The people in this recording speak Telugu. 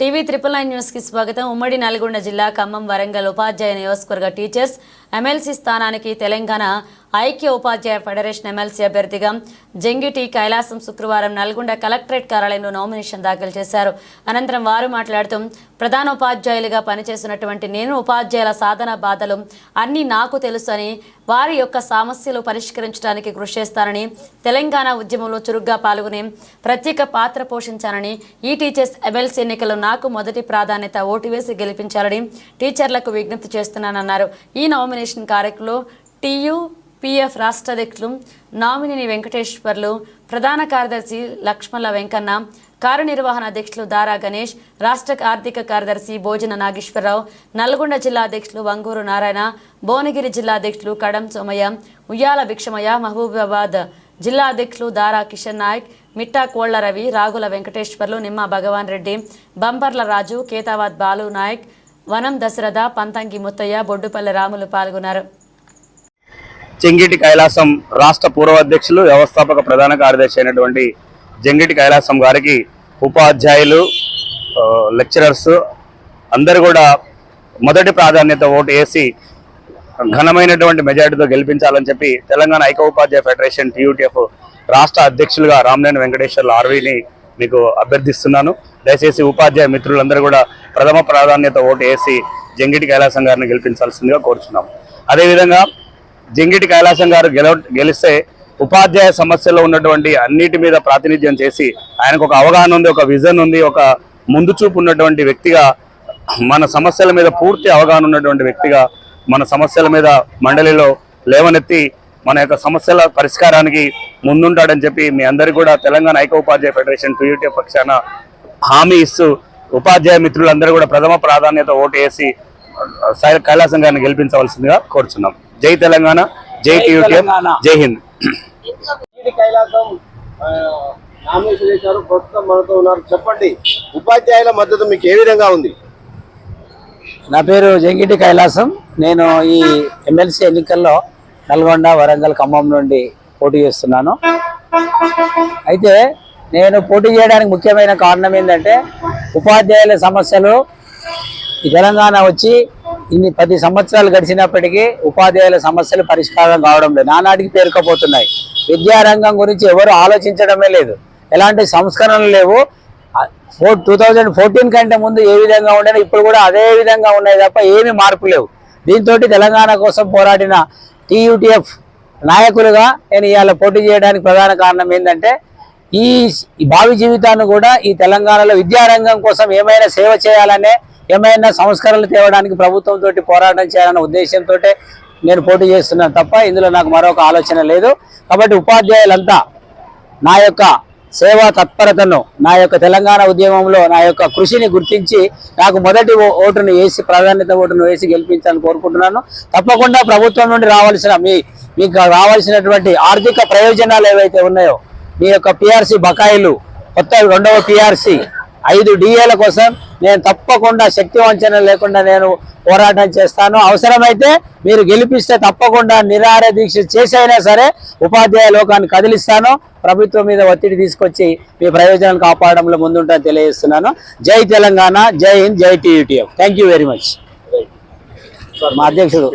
టీవీ త్రిపుల్ నైన్ న్యూస్కి స్వాగతం. ఉమ్మడి నల్గొండ జిల్లా ఖమ్మం వరంగల్ ఉపాధ్యాయ నియోజకవర్గ టీచర్స్ ఎమ్మెల్సీ స్థానానికి తెలంగాణ ఐక్య ఉపాధ్యాయ ఫెడరేషన్ ఎమ్మెల్సీ అభ్యర్థిగా జంగిటి కైలాసం శుక్రవారం నల్గొండ కలెక్టరేట్ కార్యాలయంలో నామినేషన్ దాఖలు చేశారు. అనంతరం వారు మాట్లాడుతూ ప్రధాన ఉపాధ్యాయులుగా పనిచేస్తున్నటువంటి నేను ఉపాధ్యాయుల సాధన బాధలు అన్నీ నాకు తెలుసు అని వారి యొక్క సమస్యలు పరిష్కరించడానికి కృషి చేస్తానని తెలంగాణ ఉద్యమంలో చురుగ్గా పాల్గొని ప్రత్యేక పాత్ర పోషించానని ఈ టీచర్స్ ఎమ్మెల్సీ ఎన్నికల్లో నాకు మొదటి ప్రాధాన్యత ఓటు వేసి గెలిపించాలని టీచర్లకు విజ్ఞప్తి చేస్తున్నానన్నారు. ఈ నామినేషన్ కార్యక్రమంలో టీయూ పిఎఫ్ రాష్ట్ర అధ్యక్షులు నామినేని వెంకటేశ్వర్లు ప్రధాన కార్యదర్శి లక్ష్మణ వెంకన్న కార్యనిర్వహణ అధ్యక్షులు దారా గణేష్ రాష్ట్ర ఆర్థిక కార్యదర్శి భోజన నాగేశ్వరరావు నల్గొండ జిల్లా అధ్యక్షులు వంగూరు నారాయణ భువనగిరి జిల్లా అధ్యక్షులు కడం సోమయ్య ఉయ్యాల భిక్షమయ్య మహబూబాబాద్ జిల్లా అధ్యక్షులు దారా కిషన్ నాయక్ మిట్టా కోళ్ళ రవి రాగుల వెంకటేశ్వర్లు నిమ్మ భగవాన్ రెడ్డి బంపర్ల రాజు కేతావాద్ బాలు నాయక్ వనం దశరథ పంతంగి ముత్తయ్య బొడ్డుపల్లి రాములు పాల్గొన్నారు. చెంగిటి కైలాసం రాష్ట్ర పూర్వ అధ్యక్షులు వ్యవస్థాపక ప్రధాన కార్యదర్శి అయినటువంటి జంగిటి కైలాసం గారికి ఉపాధ్యాయులు లెక్చరర్స్ అందరు కూడా మొదటి ప్రాధాన్యత ఓటు వేసి ఘనమైనటువంటి మెజార్టీతో గెలిపించాలని చెప్పి తెలంగాణ ఐక్య ఉపాధ్యాయ ఫెడరేషన్ టీయూటీఎఫ్ రాష్ట్ర అధ్యక్షులుగా రామనేని వెంకటేశ్వర్ల ఆర్వీని మీకు అభ్యర్థిస్తున్నాను. దయచేసి ఉపాధ్యాయ మిత్రులందరూ కూడా ప్రథమ ప్రాధాన్యత ఓటు వేసి జంగిటి కైలాసం గారిని గెలిపించాల్సిందిగా కోరుచున్నాం. అదేవిధంగా జింగిటి కైలాసం గారు గెల గెలిస్తే ఉపాధ్యాయ సమస్యలో ఉన్నటువంటి అన్నిటి మీద ప్రాతినిధ్యం చేసి ఆయనకు ఒక అవగాహన ఉంది ఒక విజన్ ఉంది ఒక ముందు చూపు ఉన్నటువంటి వ్యక్తిగా మన సమస్యల మీద పూర్తి అవగాహన ఉన్నటువంటి వ్యక్తిగా మన సమస్యల మీద మండలిలో లేవనెత్తి మన యొక్క సమస్యల పరిష్కారానికి ముందుంటాడని చెప్పి మీ అందరికీ కూడా తెలంగాణ ఐక్య ఉపాధ్యాయ ఫెడరేషన్ టీయూటీ పక్షాన హామీ ఇస్తూ ఉపాధ్యాయ మిత్రులందరూ కూడా ప్రథమ ప్రాధాన్యత ఓటు వేసి సై- కైలాసం గారిని గెలిపించవలసిందిగా కోరుచున్నాం. జై తెలంగాణ జై టీయూటీఎఫ్ జై హింద్. టీడీ కైలాసం ఆ, నామినేషన్ చేశారు ప్రస్తుతం మనతో ఉన్నారు. చెప్పండి ఉపాధ్యాయుల మద్దతు మీకు ఏ విధంగా ఉంది? నా పేరు జంగిటి కైలాసం. నేను ఈ ఎమ్మెల్సీ ఎన్నికల్లో నల్గొండ వరంగల్ ఖమ్మం నుండి పోటీ చేస్తున్నాను. అయితే నేను పోటీ చేయడానికి ముఖ్యమైన కారణం ఏంటంటే ఉపాధ్యాయుల సమస్యలు ఈ తెలంగాణ వచ్చి ఇన్ని పది సంవత్సరాలు గడిచినప్పటికీ ఉపాధ్యాయుల సమస్యలు పరిష్కారం కావడం లేదు. నానాటికి పేరుకపోతున్నాయి. విద్యారంగం గురించి ఎవరు ఆలోచించడమే లేదు. ఎలాంటి సంస్కరణలు లేవు. ఫోర్ టూ థౌజండ్ ఫోర్టీన్ కంటే ముందు ఏ విధంగా ఉండేది ఇప్పుడు కూడా అదే విధంగా ఉన్నాయి తప్ప ఏమీ మార్పు లేవు. దీంతో తెలంగాణ కోసం పోరాడిన టీయూటీఎఫ్ నాయకులుగా నేను ఇవాళ పోటీ చేయడానికి ప్రధాన కారణం ఏంటంటే ఈ ఈ భావి జీవితాన్ని కూడా ఈ తెలంగాణలో విద్యారంగం కోసం ఏమైనా సేవ చేయాలనే ఏమైనా సంస్కరణలు తేవడానికి ప్రభుత్వంతో పోరాటం చేయాలన్న ఉద్దేశంతో నేను పోటీ చేస్తున్నాను తప్ప ఇందులో నాకు మరొక ఆలోచన లేదు. కాబట్టి ఉపాధ్యాయులంతా నా యొక్క సేవా తత్పరతను నా యొక్క తెలంగాణ ఉద్యమంలో నా యొక్క కృషిని గుర్తించి నాకు మొదటి ఓటును వేసి ప్రాధాన్యత ఓటును వేసి గెలిపించాలని కోరుకుంటున్నాను. తప్పకుండా ప్రభుత్వం నుండి రావాల్సిన మీ మీకు రావాల్సినటువంటి ఆర్థిక ప్రయోజనాలు ఏవైతే ఉన్నాయో మీ యొక్క పిఆర్సీ బకాయిలు కొత్త రెండవ పిఆర్సీ ఐదు డిఏల కోసం నేను తప్పకుండా శక్తి వంచన లేకుండా నేను పోరాటం చేస్తాను. అవసరమైతే మీరు గెలిపిస్తే తప్పకుండా నిరాహార దీక్ష చేసైనా సరే ఉపాధ్యాయ లోకాన్ని కదిలిస్తాను. ప్రభుత్వం మీద ఒత్తిడి తీసుకొచ్చి మీ ప్రయోజనాలు కాపాడడంలో ముందుంటాను తెలియజేస్తున్నాను. జై తెలంగాణ జై హింద్ జై TUTF. Thank you very much మా అధ్యక్షుడు.